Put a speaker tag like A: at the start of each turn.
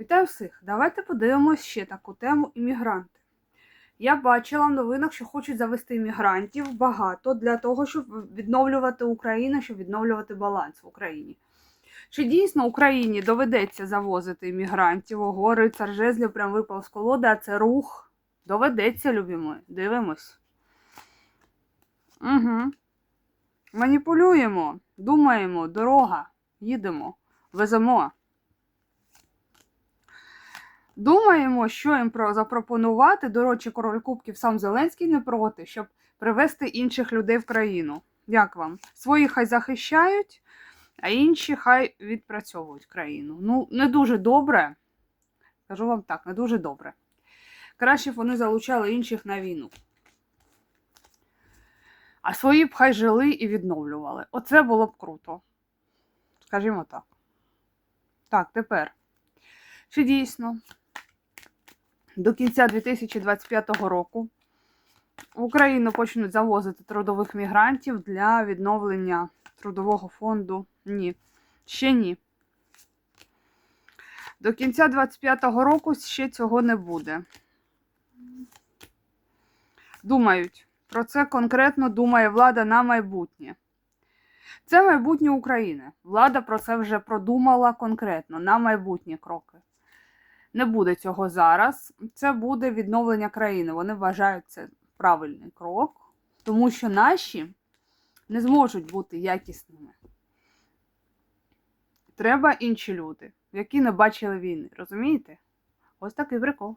A: Вітаю всіх! Давайте подивимось ще таку тему іммігранти. Я бачила в новинах, що хочуть завести іммігрантів багато для того, щоб відновлювати Україну, щоб відновлювати баланс в Україні. Чи дійсно Україні доведеться завозити іммігрантів? Ого, рицар жезлів прям випав з колоди, а це рух. Доведеться, любі мої. Дивимось. Угу. Маніпулюємо, думаємо, дорога, їдемо, веземо. Думаємо, що їм про запропонувати. До речі, король Кубків сам Зеленський не проти, щоб привезти інших людей в країну. Як вам? Свої хай захищають, а інші хай відпрацьовують країну. Ну, не дуже добре. Кажу вам так, не дуже добре. Краще б вони залучали інших на війну. А свої б хай жили і відновлювали. Оце було б круто. Скажімо так. Так, тепер. Чи дійсно до кінця 2025 року в Україну почнуть завозити трудових мігрантів для відновлення трудового фонду? Ні. Ще ні. До кінця 2025 року ще цього не буде. Думають. Про це конкретно думає влада на майбутнє. Це майбутнє України. Влада про це вже продумала конкретно на майбутні кроки. Не буде цього зараз. Це буде відновлення країни. Вони вважають це правильний крок, тому що наші не зможуть бути якісними. Треба інші люди, які не бачили війни. Розумієте? Ось такий прикол.